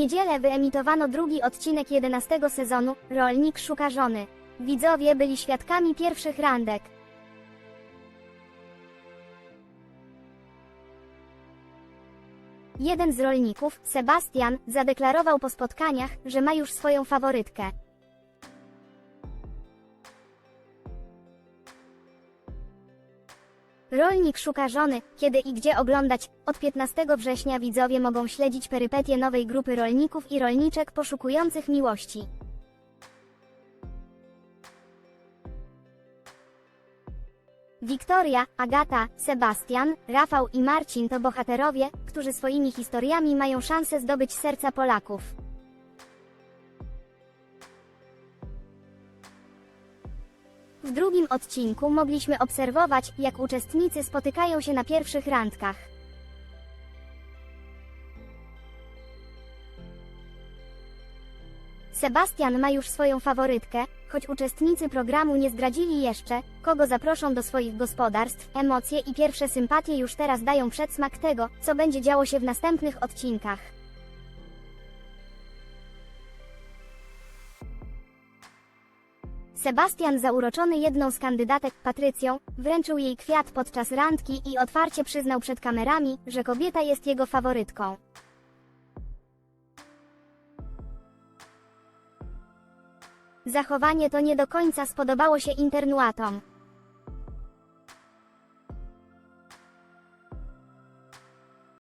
niedzielę wyemitowano drugi odcinek 11 sezonu Rolnik szuka żony. Widzowie byli świadkami pierwszych randek. Jeden z rolników, Sebastian, zadeklarował po spotkaniach, że ma już swoją faworytkę. Rolnik szuka żony, kiedy i gdzie oglądać. Od 15 września widzowie mogą śledzić perypetie nowej grupy rolników i rolniczek poszukujących miłości. Wiktoria, Agata, Sebastian, Rafał i Marcin to bohaterowie, którzy swoimi historiami mają szansę zdobyć serca Polaków. W drugim odcinku mogliśmy obserwować, jak uczestnicy spotykają się na pierwszych randkach. Sebastian ma już swoją faworytkę, choć uczestnicy programu nie zdradzili jeszcze, kogo zaproszą do swoich gospodarstw, emocje i pierwsze sympatie już teraz dają przedsmak tego, co będzie działo się w następnych odcinkach. Sebastian zauroczony jedną z kandydatek, Patrycją, wręczył jej kwiat podczas randki i otwarcie przyznał przed kamerami, że kobieta jest jego faworytką. Zachowanie to nie do końca spodobało się internautom.